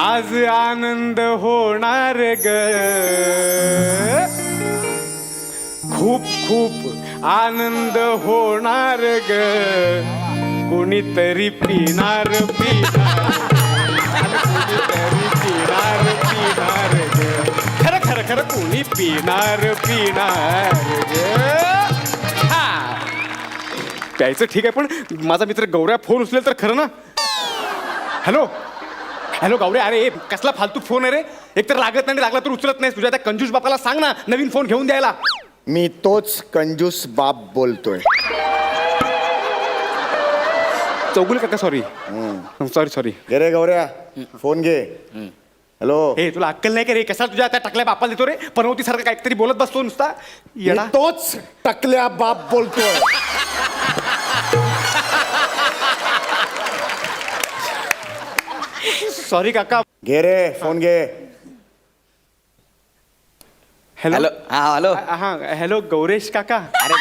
आज आनंद होणार ग. खूप खूप आनंद होणार ग. कोणीतरी पिणार पिणार. कोणीतरी पिणार पिणार ग. खरं खरं खरं कोणी पिणार पिणार ग. हा. प्यायचं ठीक आहे पण माझा मित्र गौऱ्या फोन उचलेल तर खरं ना? हॅलो? हॅलो गौऱ्या अरे कसला फालतू फोन आहे रे? एक तर लागत नाही लागला तर उचलत नाही तुझ्या. त्या कंजूस बापाला सांग ना नवीन फोन घेऊन द्यायला. मी तोच कंजूस बाप बोलतोय. चौगुल काका सॉरी सॉरी सॉरी घे रे गौऱ्या फोन घे. हॅलो. हे तुला अक्कल नाही का रे? कसा तुझ्या त्या टाकल्या बापाला देतो रे? पनवती सारखं काहीतरी बोलत बसतो नुसता. मी येडा तोच टकल्या बाप बोलतोय. सॉरी काका घे रे फोन घे हॅलो हॅलो हा हॅलो हा हॅलो गौरेश काका. अरे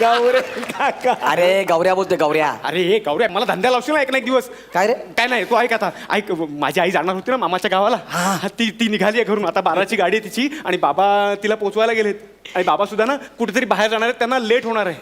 गौरे काका. अरे गौऱ्या बोलतोय गौऱ्या. अरे हे गौऱ्या मला धंद्या लावशील ना एक ना एक दिवस? काय रे? काय नाही तू ऐक आता. ऐक माझी आई जाणार होती ना मामाच्या गावाला. हा, ती ती निघाली आहे घरून. आता बाराची गाडी आहे तिची आणि बाबा तिला पोचवायला गेलेत. आणि बाबा सुद्धा ना कुठेतरी बाहेर जाणार आहेत त्यांना लेट होणार आहे.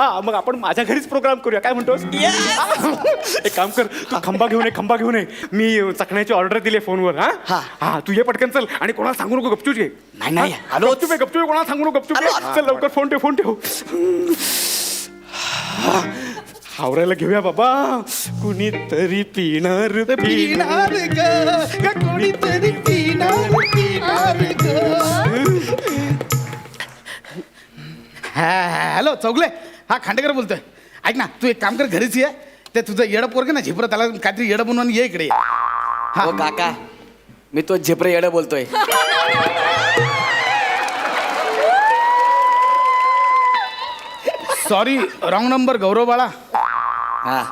हा मग आपण माझ्या घरीच प्रोग्राम करूया. काय म्हणतोस? एक काम कर तू खंबा घेऊन ये खंबा घेऊन ये. मी चकण्याची ऑर्डर दिली फोनवर हा? हा. हा तू ये पटकन चल. आणि कोणाला सांगू नको गपचूप घे नाही, नाही, हा, आलोच. गपचूप कोणाला सांगू नको गपचूप. चल लवकर फोन ठेव फोन ठेव. हावरायला घेऊया बाबा. कुणीतरी पिणार पिणार ग. कुणीतरी पिणार पिणार हा. हॅलो चौगले. हा खांडेकर बोलतोय. ऐक ना तू एक काम कर घरीच ये. ते तुझं येडं पोरग ना झिपर त्याला काहीतरी येडं बनवून ये इकडे. हा. हो काका मी तो झेपरे येडं बोलतोय. सॉरी रॉंग नंबर गौरव बाळा हा.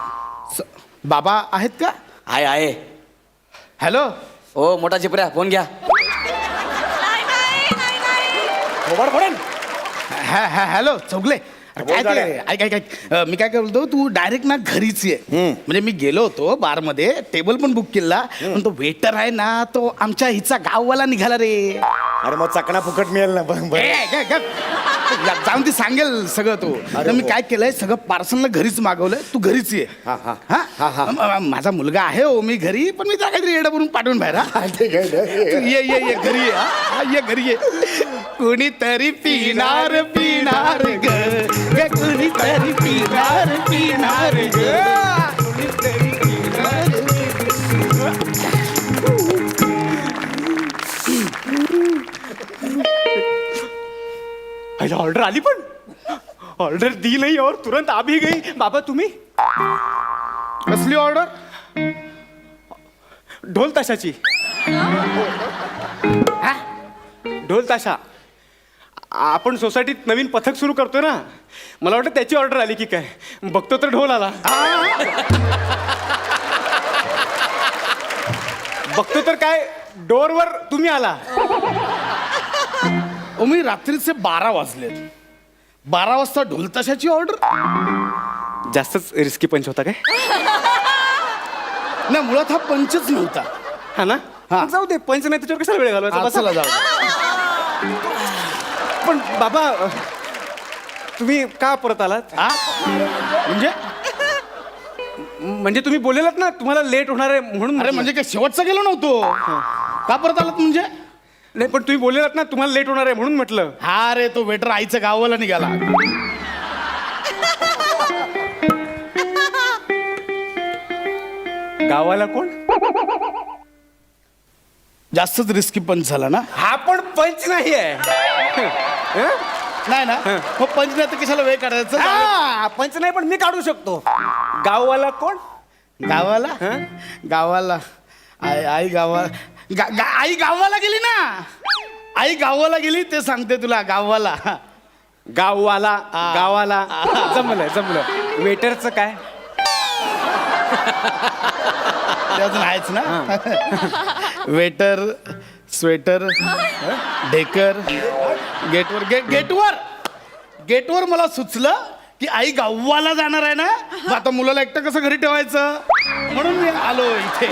स- बाबा आहेत का? आहे आहे. हॅलो हो मोठा झेपऱ्या फोन घ्या. फोडेन. हा हा हॅलो चौगले. काय ते. ऐक ऐक ऐक अं, मी काय बोलतो तू डायरेक्ट ना घरीच ये म्हणजे मी गेलो होतो बारमध्ये टेबल पण बुक केला पण तो वेटर आहे ना तो आमच्या हिचा गाववाला निघाला रे अरे मग चकना फुकट मिळेल ना बरं, बरं. जा- जाऊन ती सांगेल सगळं तू तर मी हो. काय केलंय सगळं पार्सलला घरीच मागवलंय तू घरीच ये हा, हा. हा, हा. म- म- माझा मुलगा आहे हो मी घरी पण मी त्याला काहीतरी येडं बनवून पाठवून बाहेर हा? ठीक आहे, ठीक आहे. तू ये ये ये घरी ये हा? हा, ये घरी ये कुणीतरी पिणार पिणार ग. ग, कुणीतरी पिणार पिणार ग. ऑर्डर आली पण. ऑर्डर दी नाही और तुरंत आ भी गई. बाबा तुम्ही? कसली ऑर्डर? ढोल ताशाची. हा? ढोल ताशा. आपण सोसायटीत नवीन पथक सुरू करतोय ना मला वाटतं त्याची ऑर्डर आली की काय? बघतो तर ढोल आला. बघतो तर काय? डोरवर तुम्ही आला. ओ मी रात्रीचे बारा वाजलेत. बारा वाजता ढोल ताशाची ऑर्डर जास्तच रिस्की पंच होता काय? नाही मुळात हा पंचच नव्हता. हा ना? हा. जाऊ दे पंच नाही त्याच्यावर कशाला वेळ घालवायचा? हा, चला बसा. जाऊ दे. पण बाबा तुम्ही का परत आलात? हा म्हणजे? म्हणजे तुम्ही बोललेलात ना तुम्हाला लेट होणार आहे म्हणून अरे म्हणजे काय शेवटचा गेलो नव्हतो? का परत आलात म्हणजे? नाही पण तुम्ही बोललेलात ना तुम्हाला लेट होणार आहे म्हणून म्हटलं. हा रे तो वेटर आईचं गावाला निघाला. गावाला कोण? जास्तच रिस्की पंच झाला ना? हा पण पंच नाही आहे? नाही ना? हो. पंच नाही तर कशाला वेळ काढायचं? हा, पंच नाही पण मी काढू शकतो. गाववाला कोण? गावाला हं? गावाला आई आई गावा गा- गा- आई गावाला गेली ना? आई गावाला गेली ते सांगते तुला गावाला गाववाला. गावाला जमलं जमलं. वेटरचं काय? ते अजून आहेच ना? वेटर स्वेटर ढेकर गेटवर गे गेटवर. गेटवर मला सुचलं की आई गावाला जाणार आहे ना मग आता मुलाला एकटं कसं घरी ठेवायचं? म्हणून मी आलो इथे.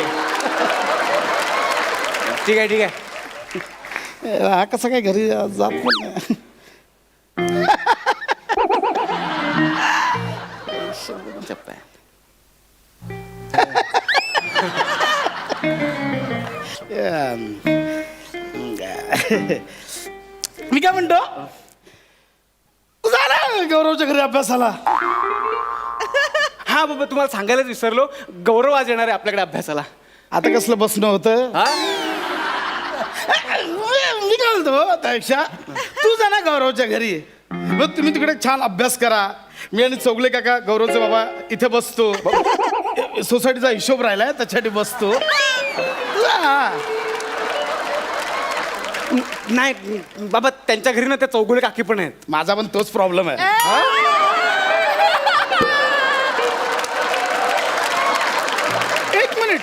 ठीक आहे ठीक आहे. हा कसं काय घरी जात पण नाही. काय म्हणतो? झाला गौरवच्या घरी अभ्यासाला. हा बाबा तुम्हाला सांगायलाच विसरलो. गौरव आज येणार आहे आपल्याकडे अभ्यासाला. आता कसलं बसणं होतं? हा? मी काय म्हणतो त्यापेक्षा तू जा ना गौरवच्या घरी. मग तुम्ही तिकडे छान अभ्यास करा. मी आणि चौगले काका गौरवचे बाबा इथे बसतो. सोसायटीचा हिशोब राहिलाय त्याच्यासाठी बसतो. जा. नाही बाबा त्यांच्या घरी ना त्या चौगुले काकी पण आहेत. माझा पण तोच प्रॉब्लेम आहे. एक मिनिट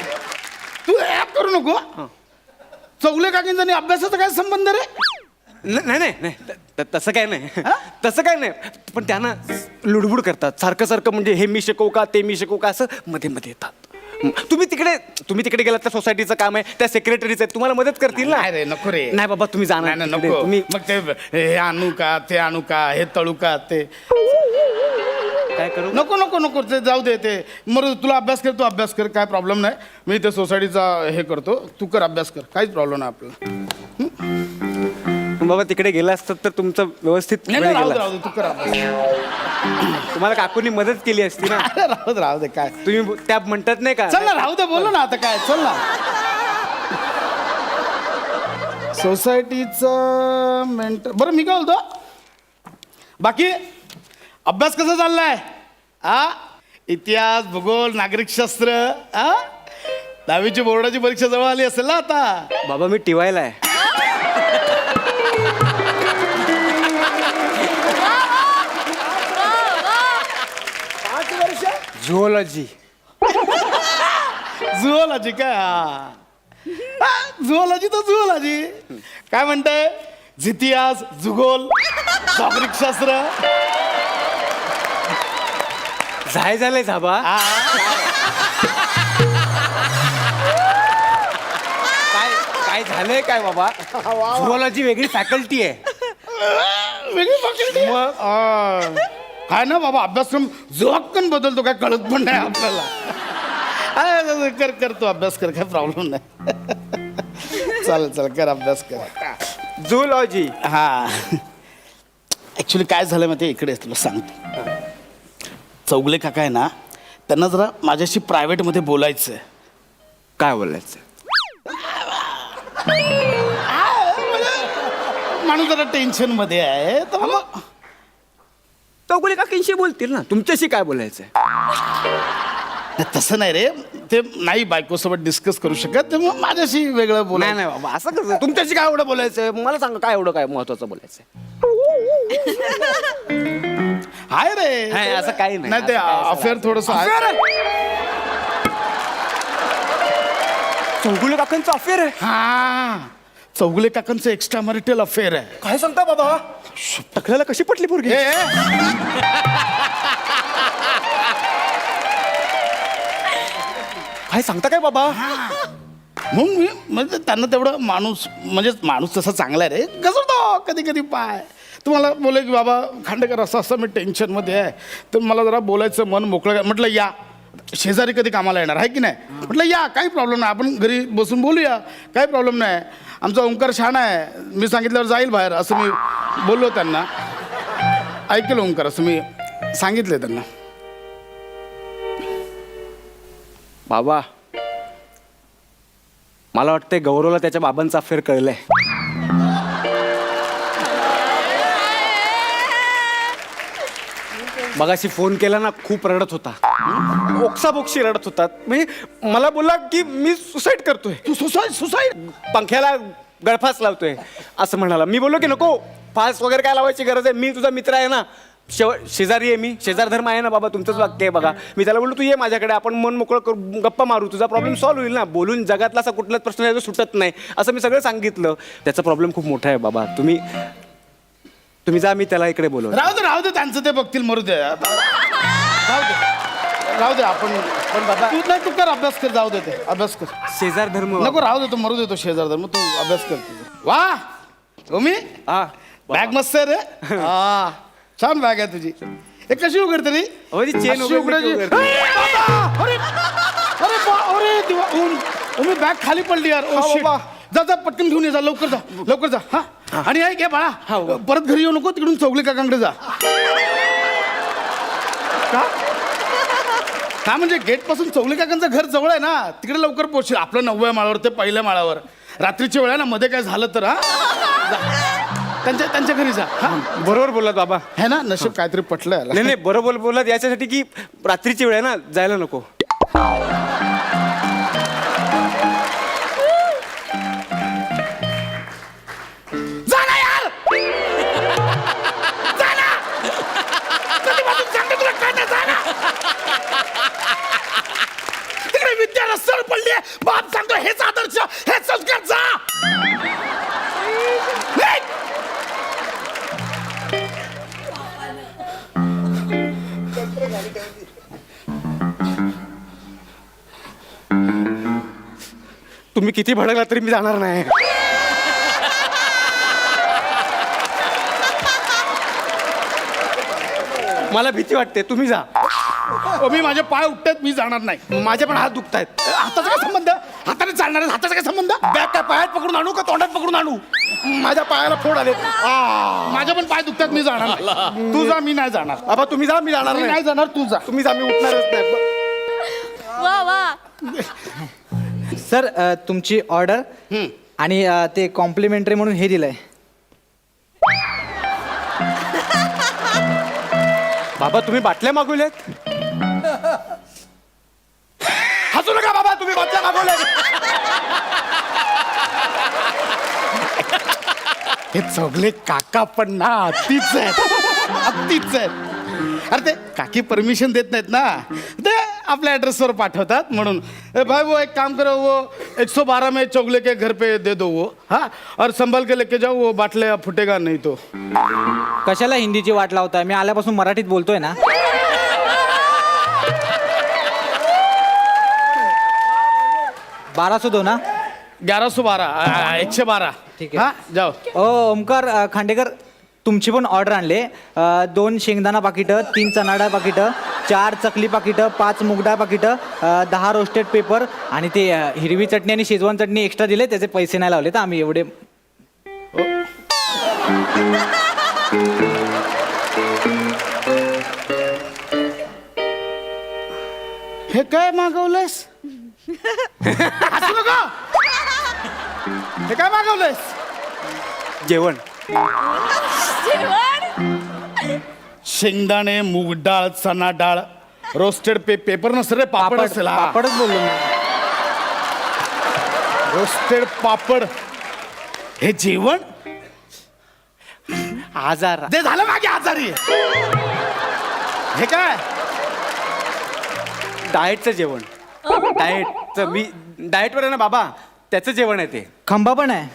तू ऍप करू नको चौगले काकींचा आणि अभ्यासाचा काय संबंध रे? न- नाही नाही नाही. त- त- तसं काय नाही. तसं काय नाही. पण त्यांना लुडबुड करतात. सारखं सारखं म्हणजे हे मी शिकवू का ते मी शिकवू का असं मध्ये मध्ये येतात. तुम्ही तिकडे तुम्ही तिकडे गेलात त्या सोसायटीचं काम आहे त्या सेक्रेटरीच आहे तुम्हाला मदत करतील ना? नाही रे नको रे. नाही बाबा तुम्ही जाणार नाही, तिकडे. नको. तुम्ही मग ते हे आणू का ते आणू का हे तळू का ते. काय करू? नको नको नको ते जाऊ दे ते. मग तुला अभ्यास कर तू अभ्यास कर काय प्रॉब्लेम नाही. मी ते सोसायटीचा हे करतो. तू कर अभ्यास कर. काहीच प्रॉब्लेम नाही बाबा तिकडे गेला असतात तर तुमचं व्यवस्थित नाही वेळ नाही, राहू दे गेला. राहू दे तू कर अभ्यास तुम्हाला काकूंनी मदत केली असती ना. अरे, राहू दे राहू दे काय? तुम्ही त्या म्हणतात नाही का? चल ना राहू दे बोल ना आता काय चल ना. सोसायटीचं मेंटर बरं मी काय बोलतो? बाकी अभ्यास कसा चाललाय? आ? इतिहास भूगोल नागरिकशास्त्र आ? दहावीची बोर्डाची परीक्षा जवळ आली असेल ना आता? बाबा मी टिवायला आहे. झुओलॉजी झुओलॉजी काय? हा. झुओलॉजी तर झुओलॉजी काय म्हणताय? इतिहास भूगोल नागरिकशास्त्र झाय झालंय झाबा. काय काय झालंय काय बाबा? झुओलॉजी वेगळी फॅकल्टी आहे. वेगळी काय ना बाबा अभ्यासक्रम जोहक्कन बदलतो काय कळत पण नाही आपल्याला. कर कर तू अभ्यास कर काय प्रॉब्लेम नाही. चालेल चालेल कर अभ्यास कर. झुओलॉजी हा. ॲक्च्युली काय झालं माहिती इकडे तुला सांगतो. चौगले काका आहे ना त्यांना जरा माझ्याशी प्रायव्हेटमध्ये बोलायचं आहे काय बोलायचं? माणूस जरा टेन्शनमध्ये आहे. तर मला चौगुले काकींशी बोलतील ना? तुमच्याशी काय बोलायचंय? नाही, तसं नाही रे. ते नाही बायकोसोबत डिस्कस करू शकत. ते मग माझ्याशी वेगळं नाही बोलाय नाही बाबा असं कसं? तुमच्याशी काय एवढं बोलायचंय? मला सांगा काय एवढं काय महत्वाचं बोलायचंय? हाय रे. नाही, असं काही नाही. नाही ते असं अफेअर थोडस चौगुले काकांचं अफेअर आहे. हा. चौगले काकांचं एक्स्ट्रा मॅरिटल अफेअर आहे. काय सांगता बाबा? टकल्याला कशी पटली पोरगी? हे, काय सांगता काय बाबा? मग मी म्हणजे त्यांना तेवढं माणूस म्हणजे माणूस तसा चांगला आहे रे. घसरतो कधी कधी पाय. तुम्हाला बोले की बाबा खांडेकर असं असं मी टेन्शनमध्ये आहे. तर मला जरा बोलायचं मन मोकळं. म्हटलं या. शेजारी कधी कामाला येणार आहे की नाही? म्हटलं या काही प्रॉब्लेम नाही आपण घरी बसून बोलूया. काही प्रॉब्लेम नाही. आमचा ओंकार छान आहे. मी सांगितल्यावर जाईल बाहेर असं मी बोललो त्यांना. ऐकलं ओंकार असं मी सांगितलं त्यांना. बाबा मला वाटतंय गौरवला त्याच्या बाबांचा अफेअर कळलंय. मगाशी फोन केला ना खूप रडत होता. ओक्साबोक्शी रडत होता. म्हणजे मला बोलला की मी सुसाईड करतोय. तू सुसाईड सुसाईड? पंख्याला गळफास लावतोय असं म्हणाला. मी बोललो की नको फास वगैरे काय लावायची गरज आहे? मी तुझा मित्र आहे ना. शेव शेजारी आहे मी. शेजार धर्म आहे ना बाबा तुमचंच वाक्य आहे बघा. मी त्याला बोललो तू ये माझ्याकडे आपण मन मोकळं करू गप्पा मारू. तुझा प्रॉब्लेम सॉल्व्ह होईल ना. बोलून जगातला असा कुठलाच प्रश्न आहे जो सुटत नाही. असं मी सगळं सांगितलं. त्याचा प्रॉब्लेम खूप मोठा आहे बाबा. तुम्ही तुम्ही जा मी त्याला इकडे बोलव राहू दे राहू दे त्यांचं ते बघतील मरू दे. आता. राहू दे. राहू दे आपण पण बाबा तू नाही तू कर अभ्यास कर जाऊ दे ते. अभ्यास कर. शेजार धर्म नको राहू दे तो मरू दे तो शेजार मग तू अभ्यास कर तुझा. वा! मी हा. बॅग मस्त आहे रे. हा. छान बॅग आहे तुझी. हे कशी उघडते रे? अहो, ती chain अशी उघडली की उघडायची. उघडते. अरे बाबा! अरे अरे बा- अरे देवा, बॅग खाली पडली यार. ओ हा, shit. जा जा पटकन घेऊन ये जा लवकर जा लवकर जा. हा? आणि ऐक हे बाळा परत घरी येऊ नको तिकडून चौगले काकांकडे जा. का? का म्हणजे गेटपासून चौगले काकांचं घर जवळ आहे ना तिकडे लवकर पोहोचशील. आपलं नवव्या माळावर ते पहिल्या माळावर. रात्रीची वेळ आहे ना मध्ये काय झालं तर हा? जा. त्यांच्या त्यांच्या घरी जा हा? बरोबर बोललात बाबा. है ना? नशीब काहीतरी पटलं याला. नाही नाही बरोबर बोललात याच्यासाठी की रात्रीची वेळ आहे ना जायला नको. विद्या रस्त्यावर पडली. बाप सांगतो हेच आदर्श हे संस्कार जा. निघ. तुम्ही किती भडकला तरी मी जाणार नाही. मला भीती वाटते तुम्ही जा. मी माझे पाय उठतात मी जाणार नाही. माझे पण हात दुखतायत. हाताचा काय संबंध? हाताने चालणार आहे, हाताचा काय संबंध? बॅग काय पायात पकडून आणू का तोंडात पकडून आणू? माझ्या पायाला फोड आले माझे पण पाय दुखतात मी जाणार नाही. तू जा मी नाही जाणार. बाबा तुम्ही जा मी जाणार मी नाही. नाही जाणार तू जा. तुम्ही जा मी उठणारच नाही. वा वा. सर अ, तुमची ऑर्डर आणि अ, ते कॉम्प्लिमेंटरी म्हणून हे दिलंय. बाबा तुम्ही बाटल्या मागवल्यात? हसू नका बाबा तुम्ही बाटल्या मागवल्यात. हे चौगले काका पण ना अतिच आहेत. अतिच आहेत. अरे ते काकी परमिशन देत नाहीत ना. ते आपल्या ऍड्रेसवर पाठवतात म्हणून. ए भाई वो एक काम करो वो 112 में चौगले के घर पे दे दो वो हाँ? और संभल के लेके जाओ वो बाटले फुटेगा नहीं तो। कशाला हिंदीची वाट लावताय? मी आल्यापासून मराठीत बोलतोय ना. बारा सो दो ना? ग्यारह सौ बारह एक सौ बारह। ठीक है. हाँ? जाओ। ओ ओमकार अ, खांडेकर तुमची पण ऑर्डर आणले. अ, दोन शेंगदाणा पाकिटं तीन चणाडा पाकिटं चार चकली पाकिटं पाच मुगडा पाकिटं अ, दहा रोस्टेड पेपर आणि ते अ, हिरवी चटणी आणि शेजवान चटणी एक्स्ट्रा दिले त्याचे पैसे नाही लावले तर आम्ही एवढे. हे काय मागवलंयस? हसू नका! हे काय मागवलंयस? जेवण. जेवण शेंगदाणे मूग डाळ चना डाळ रोस्टेड पे पेपर नसेल रे पापड पापड असेल हा. पापडच बोललो मी. रोस्टेड पापड. हे जेवण? आजार. ते झालं मागे आजारी. हे काय? डाएटचं जेवण. डाएटचं मी डाएटवर आहे ना बाबा त्याचं जेवण आहे ते. खंबा पण आहे.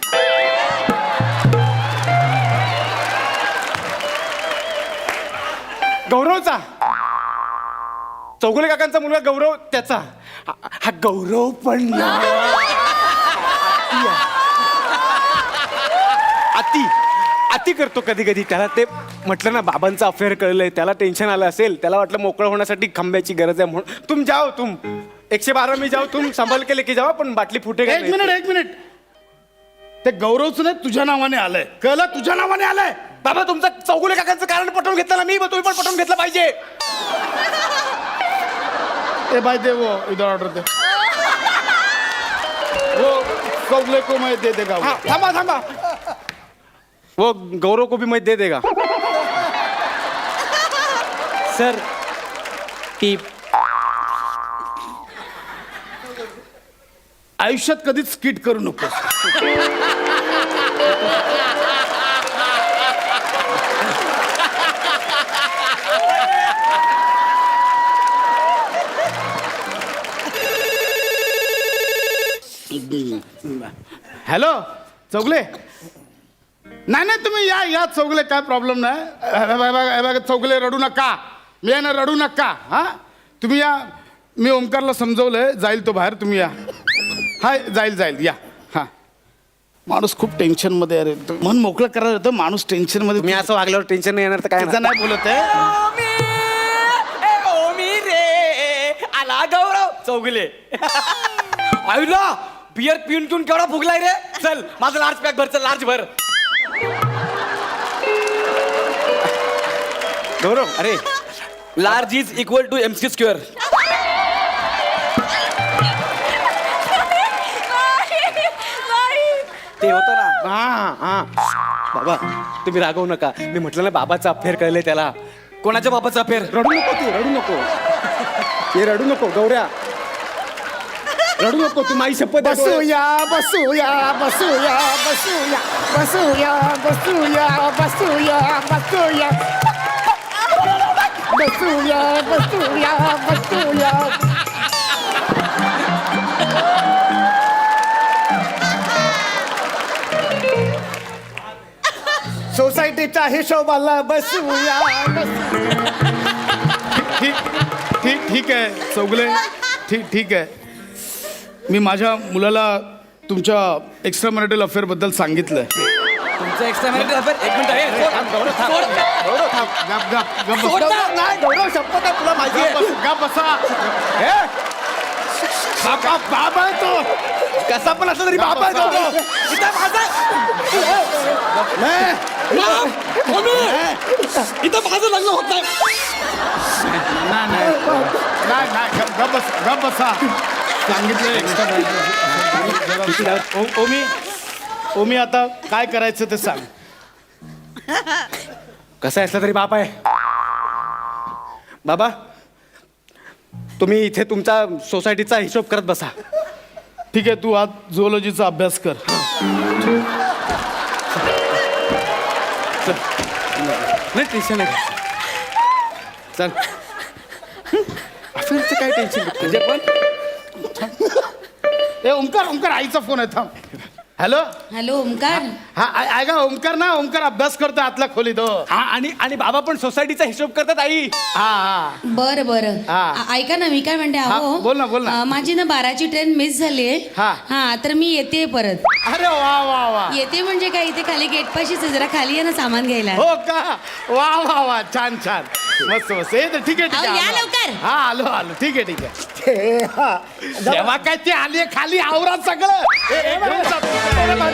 गौरवचा चौगुले काकांचा मुलगा गौरव त्याचा. हा- हा गौरव पण ना. अति अति करतो कधी कधी त्याला ते म्हटलं ना बाबांचं अफेअर कळलंय त्याला टेन्शन आलं असेल त्याला वाटलं मोकळं होण्यासाठी खंब्याची गरज आहे म्हणून. तुम जाओ तुम. एकशे बारा मी जाओ तुम संभाल के लेके जाओ पण बाटली फुटे एक मिनिट एक मिनिट. ते गौरवच नाही तुझ्या नावाने आलंय. कळलं? तुझ्या नावाने आलंय? बाबा तुमचं चौगुले काकांचं कारण पटवून घेतलं ना मी मग तुम्ही पण पटवून घेतलं पाहिजे. ए भाई दे वो इधर ऑर्डर दे. वो कौगले को मैं दे देगा वो. हा थांबा थांबा. वो गौरव को भी मैं दे देगा. सर टीप आयुष्यात कधीच स्किट करू नको हॅलो चौगले. नाही नाही तुम्ही या या चौगले काय प्रॉब्लेम नाही. चौगले रडू नका. मी आहे ना रडू नका हा? तुम्ही या. मी ओमकारला समजवलंय जाईल तो बाहेर तुम्ही या. हाय जाईल जाईल या. हा. माणूस खूप टेन्शनमध्ये अरे मन मोकळं करायला येतं माणूस टेन्शनमध्ये मी असं वागल्यावर टेन्शन नाही येणार तर काय नाही बोलत आहे. आला गौरव चौगले. आईला बियर पिऊन पिऊन केवढा फुगलाय रे? चल माझं लार्ज पॅक भर चल लार्ज भर. गौरव अरे large is equal to M C square ते होतं ना? हा हा. बाबा तुम्ही रागवू नका. मी म्हटलं ना बाबाचा अफेअर कळले त्याला. कोणाच्या बापाचा फेर रडू नको तू रडू नको. हे रडू नको गौऱ्या. रडू नको तू माझी शपथ आहे. बसूया बसूया बसूया बसूया बसूया बसूया बसूया बसूया. बसूया बसूया बसूया. सोसायटीच्या हिशोबाला बसूया बसूया. ठीक ठीक ठीक आहे चौगले. ठीक ठीक आहे. मी माझ्या मुलाला तुमच्या एक्स्ट्रा मॅरिटल अफेअरबद्दल सांगितलंय. तुमचं एक्स्ट्रा मॅरिटल अफेअर एक मिनिट आहे सोड. गप गप गप सोड बस. ना. नाही गौरव शपथ आहे तुला माझी गप बस, गप बसा. हे, आहे तो. कसा पण असला तरी बाबा आहे गौरव. इथं माझा इथं माझं लग्न होत नाही. नाही नाही नाही. नाही गप- गप बस गप बसा. सांगितलं एक्स्ट्रा ओमी ओमी आता काय करायचं ते सांग. कसं असलं तरी बाप आहे? बाबा तुम्ही इथे तुमचा सोसायटीचा हिशोब करत बसा. ठीक आहे तू आज झुओलॉजीचा अभ्यास कर. नाही टेन्शन नाही. चल. अफेअरचं काय टेन्शन म्हणजे पण ए ओमकार ओमकार आईचा फोन आहे थांब. हॅलो? हॅलो ओमकार. हा आ- ऐका ओमकार ना ओमकार अभ्यास करतो आतला खोलीत हो. हा आणि आणि बाबा पण सोसायटीचा हिशोब करतात आई. हा हा. बर बर. हा. ऐका ना मी काय म्हणते हा, अहो बोल ना, बोल ना. अं, माझी ना बाराची ट्रेन मिस झाली आहे. हा. हा तर मी येते परत. अरे वा वा वा. येते म्हणजे काय इथे खाली गेट पाशीच आहे, जरा खाली आहे ना सामान घ्यायला. हो का? वा वा वा छान छान. मस्त मस्त. तर ठीक आहे ठीक अहो, या आहे आलो. लवकर. हा आलो आलो. ठीक आहे ठीक आहे. हे, हा. जेव्हा काय ते आली खाली आवरा सगळं. घेऊन जा. Yeah.